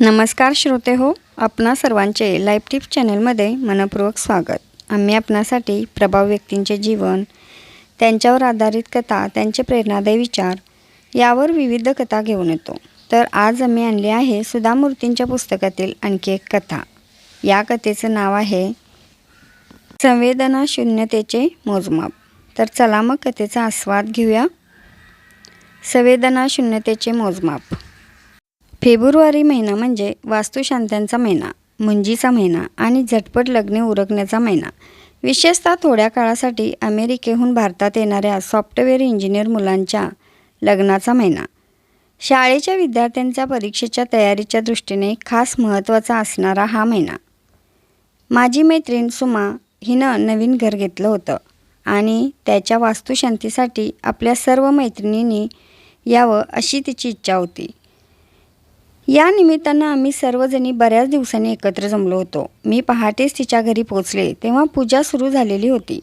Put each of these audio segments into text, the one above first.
नमस्कार श्रोते हो आपणा सर्वांचे लाईफ टिप्स चॅनलमध्ये मनपूर्वक स्वागत. आम्ही आपणासाठी प्रभाव व्यक्तींचे जीवन त्यांच्यावर आधारित कथा त्यांचे प्रेरणादायी विचार यावर विविध कथा घेऊन येतो. तर आज आम्ही आणली आहे सुधा मूर्तींच्या पुस्तकातील आणखी एक कथा. या कथेचं नाव आहे संवेदना शून्यतेचे मोजमाप. तर चला मग कथेचा आस्वाद घेऊया. संवेदना शून्यतेचे मोजमाप. फेब्रुवारी महिना म्हणजे वास्तुशांत्यांचा महिना मुंजीचा महिना आणि झटपट लग्ने उरकण्याचा महिना. विशेषतः थोड्या काळासाठी अमेरिकेहून भारतात येणाऱ्या सॉफ्टवेअर इंजिनियर मुलांच्या लग्नाचा महिना. शाळेच्या विद्यार्थ्यांच्या परीक्षेच्या तयारीच्या दृष्टीने खास महत्त्वाचा असणारा हा महिना. माझी मैत्रीण सुमा हिनं नवीन घर घेतलं होतं आणि त्याच्या वास्तुशांतीसाठी आपल्या सर्व मैत्रिणींनी यावं अशी तिची इच्छा होती. या निमित्तानं आम्ही सर्वजणी बऱ्याच दिवसांनी एकत्र जमलो होतो. मी पहाटेच तिच्या घरी पोचले तेव्हा पूजा सुरू झालेली होती.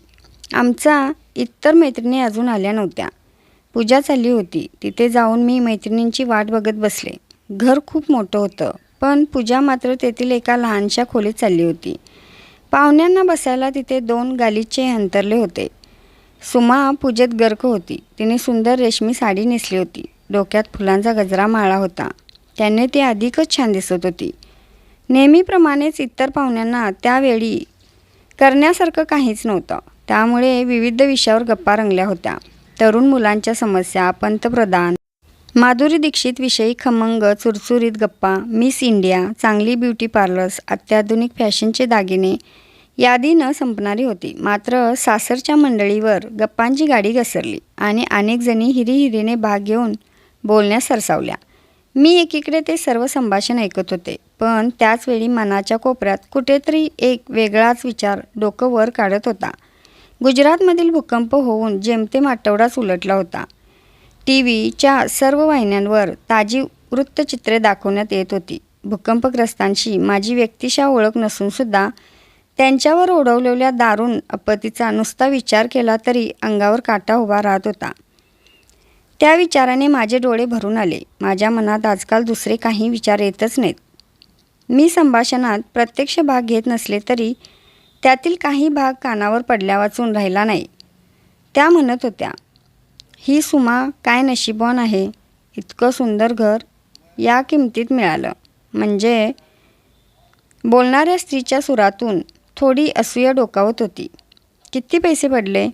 आमचा इतर मैत्रिणी अजून आल्या नव्हत्या. पूजा चालली होती. तिथे जाऊन मी मैत्रिणींची वाट बघत बसले. घर खूप मोठं होतं पण पूजा मात्र तेथील एका लहानशा खोलीत चालली होती. पाहुण्यांना बसायला तिथे दोन गालीचे अंतरले होते. सुमा पूजेत गर्क होती. तिने सुंदर रेशमी साडी नेसली होती. डोक्यात फुलांचा गजरा माळा होता. त्याने ती अधिकच छान दिसत होती. नेहमीप्रमाणेच इतर पाहुण्यांना त्यावेळी करण्यासारखं काहीच नव्हतं. त्यामुळे विविध विषयावर गप्पा रंगल्या होत्या. तरुण मुलांच्या समस्या पंतप्रधान माधुरी दीक्षित विषयी खमंग चुरचुरीत गप्पा मिस इंडिया चांगली ब्युटी पार्लर्स अत्याधुनिक फॅशनचे दागिने यादी न संपणारी होती. मात्र सासरच्या मंडळीवर गप्पांची गाडी घसरली आणि अनेकजणी हिरीहिरीने भाग घेऊन बोलण्यास सरसावल्या. मी एकीकडे ते सर्व संभाषण ऐकत होते पण त्याचवेळी मनाच्या कोपऱ्यात कुठेतरी एक वेगळाच विचार डोकं वर काढत होता. गुजरातमधील भूकंप होऊन जेमतेम आठवडाच उलटला होता. टी व्हीच्या सर्व वाहिन्यांवर ताजी वृत्तचित्रे दाखवण्यात येत होती. भूकंपग्रस्तांशी माझी व्यक्तिशा ओळख नसूनसुद्धा त्यांच्यावर ओढवलेल्या दारुण आपत्तीचा नुसता विचार केला तरी अंगावर काटा उभा राहत होता. त्या विचाराने माझे डोळे भरून आले. माझ्या मनात आजकाल दुसरे काही विचार येतच नाहीत. मी संभाषणात प्रत्यक्ष भाग घेत नसले तरी त्यातील काही भाग कानावर पडल्या वाचून राहिला नाही. त्या म्हणत होत्या ही सुमा काय नशीबवान आहे? इतकं सुंदर घर या किमतीत मिळालं. म्हणजे बोलणाऱ्या स्त्रीच्या सुरातून थोडी असूया डोकावत होती. किती पैसे पडले?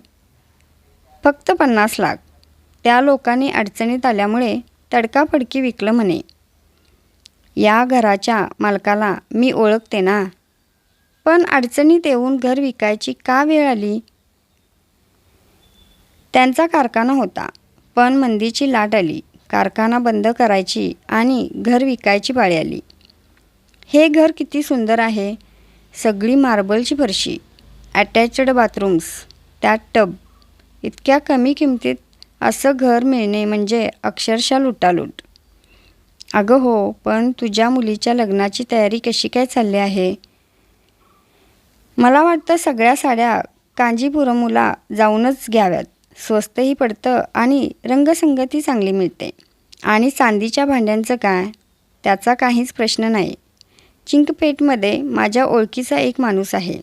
फक्त पन्नास लाख. त्या लोकांनी अडचणीत आल्यामुळे तडकाफडकी विकलं म्हणे. या घराच्या मालकाला मी ओळखते ना. पण अडचणीत येऊन घर विकायची का वेळ आली? त्यांचा कारखाना होता पण मंदीची लाट आली. कारखाना बंद करायची आणि घर विकायची पाळी आली. हे घर किती सुंदर आहे. सगळी मार्बलची फरशी अटॅचड बाथरूम्स त्यात टब इतक्या कमी किमतीत असं घर मिळणे म्हणजे अक्षरशः लुटालूट. अगं हो पण तुझ्या मुलीच्या लग्नाची तयारी कशी काय चालली आहे? मला वाटतं सगळ्या साड्या कांजीपुरमला जाऊनच घ्याव्यात. स्वस्तही पडतं आणि रंगसंगती चांगली मिळते. आणि चांदीच्या भांड्यांचं काय? त्याचा काहीच प्रश्न नाही. चिंकपेटमध्ये माझ्या ओळखीचा एक माणूस आहे.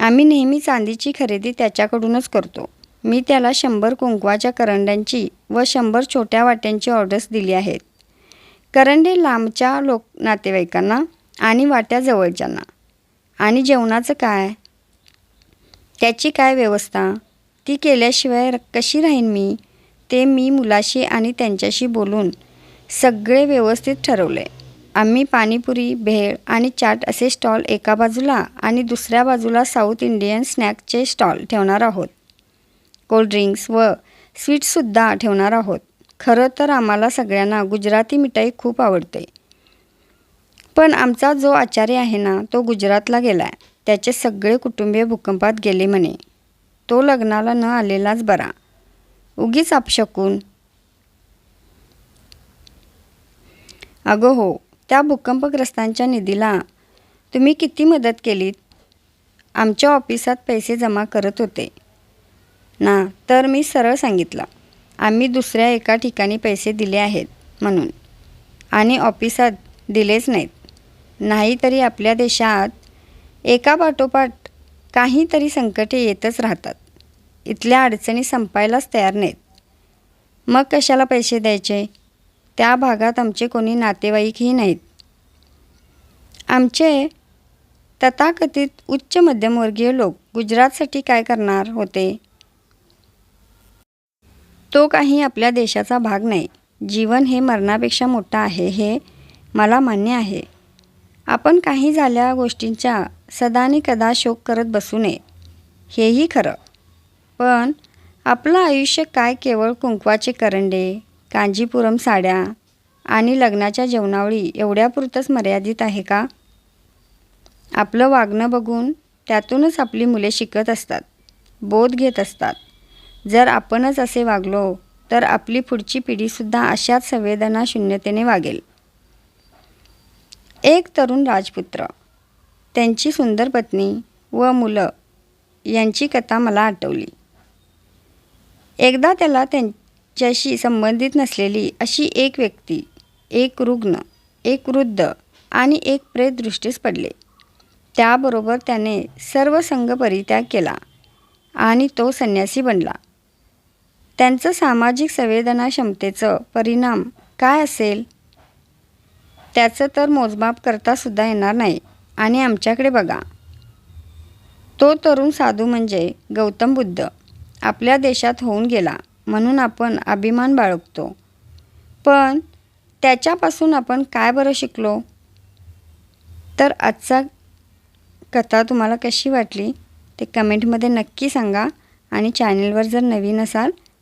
आम्ही नेहमी चांदीची खरेदी त्याच्याकडूनच करतो. मी त्याला शंभर कुंकवाच्या करंड्यांची व शंभर छोट्या वाट्यांची ऑर्डर्स दिली आहेत. करंडे लांबच्या लोक नातेवाईकांना आणि वाट्या जवळच्यांना आणि जेवणाचं काय? त्याची काय व्यवस्था? ती केल्याशिवाय कशी राहीन मी? ते मी मुलाशी आणि त्यांच्याशी बोलून सगळे व्यवस्थित ठरवले. आम्ही पाणीपुरी भेळ आणि चाट असे स्टॉल एका बाजूला आणि दुसऱ्या बाजूला साऊथ इंडियन स्नॅकचे स्टॉल ठेवणार आहोत. कोल्ड्रिंक्स व स्वीट्ससुद्धा ठेवणार आहोत. खरं तर आम्हाला सगळ्यांना गुजराती मिठाई खूप आवडते. पण आमचा जो आचार्य आहे ना तो गुजरातला गेला आहे त्याचे सगळे कुटुंबीय भूकंपात गेले म्हणे. तो लग्नाला न आलेलाच बरा. उगीच आपशकून. अगं हो त्या भूकंपग्रस्तांच्या निधीला तुम्ही किती मदत केलीत? आमच्या ऑफिसात पैसे जमा करत होते. ना तर मी सरळ सांगितलं. आम्ही दुसऱ्या एका ठिकाणी पैसे दिले आहेत म्हणून. आणि ऑफिसात दिलेच नाहीत. नाहीतरी आपल्या देशात एकापाठोपाठ काहीतरी संकटे येतच राहतात. इथल्या अडचणी संपायलाच तयार नाहीत. मग कशाला पैसे द्यायचे? त्या भागात आमचे कोणी नातेवाईकही नाहीत. आमचे तथाकथित उच्च मध्यमवर्गीय लोक गुजरातसाठी काय करणार होते? तो काही आपल्या देशाचा भाग नाही. जीवन हे मरणापेक्षा मोठं आहे हे मला मान्य आहे. आपण काही झाल्या गोष्टींच्या सदानी कदा शोक करत बसू नये. हेही खरं. पण आपलं आयुष्य काय केवळ कुंकवाचे करंडे कांजीपुरम साड्या आणि लग्नाच्या जेवणावळी एवढ्यापुरतंच मर्यादित आहे का? आपलं वागणं बघून त्यातूनच आपली मुले शिकत असतात बोध घेत असतात. जर आपणच असे वागलो तर आपली पुढची पिढीसुद्धा अशाच संवेदना शून्यतेने वागेल. एक तरुण राजपुत्र. त्यांची सुंदर पत्नी व मुलं यांची कथा मला आठवली. एकदा त्याला त्यांच्याशी संबंधित नसलेली अशी एक व्यक्ती एक रुग्ण एक वृद्ध आणि एक प्रेत दृष्टीस पडले. त्याबरोबर त्याने सर्व संघ परित्याग केला आणि तो संन्यासी बनला. त्यांचं सामाजिक संवेदना क्षमतेचं परिणाम काय असेल? त्याचं तर मोजमाप करतासुद्धा येणार नाही. आणि आमच्याकडे बघा. तो तरुण साधू म्हणजे गौतम बुद्ध. आपल्या देशात होऊन गेला. म्हणून आपण अभिमान बाळगतो. पण त्याच्यापासून आपण काय बरं शिकलो? तर आजचा कथा तुम्हाला कशी वाटली? ते कमेंटमध्ये नक्की सांगा. आणि चॅनेलवर जर नवीन असाल